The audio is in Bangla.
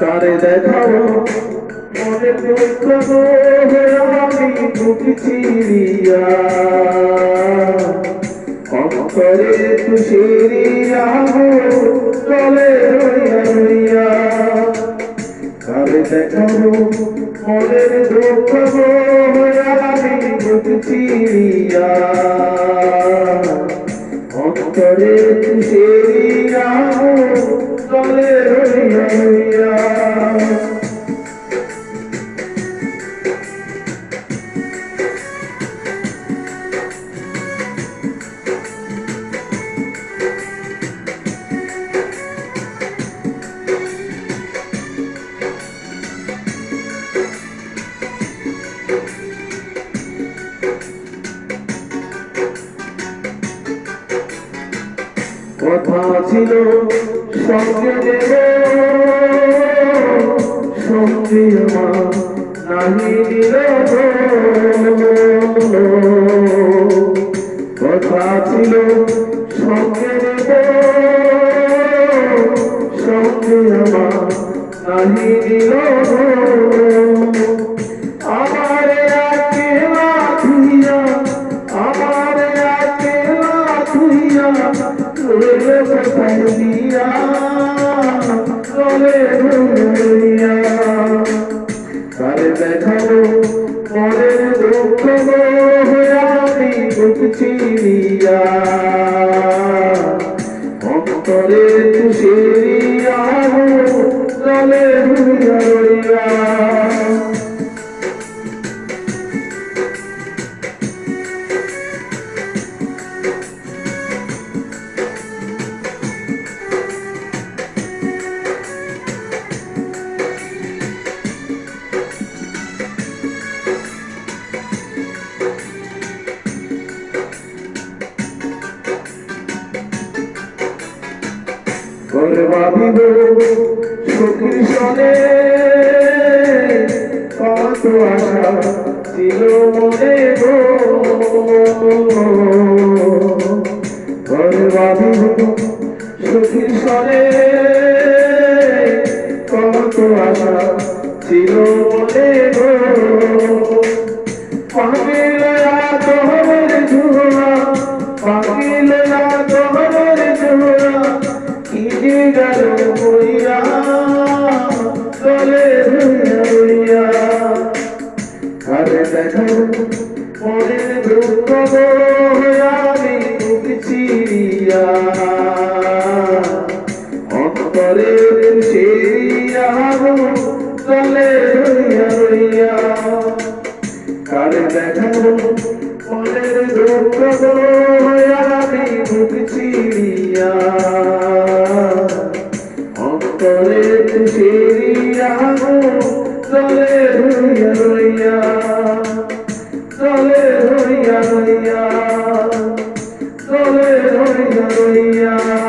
কারে দেখাবো মনে হয়ে আমি বুক চিরিয়া। অন্তরে তুষিরিয়া চলে রইয়া রইয়া। কারে দেখাবো মনের দুঃখ আমি বুক চিরিয়া। অন্তরে তুষিরিয়া রইয়া রইয়া কথা ছিল সঙ্গে দেবে সঙ্গে আমার নাহি দিল কথা ছিল সঙ্গে দেখাবো মনের দুঃখ আমি চিরিয়া অন্তরে করে ভাবিব সখীর সনে। কত আশা ছিল মনে গো। করে ভাবিব সখীর সনে। কত আশা ছিল মনে গো। পাগিলয়া আমি বুক চিরিয়া, অন্তরে চিরিয়া চলে হইয়া হইয়া কারে দেখাবো মনের দুঃখ আমি বুক চিরিয়া। অন্তরে তুষিরিয়া চলে রইয়া রইয়া। চলে রইয়া রইয়া চলে রইয়া রইয়া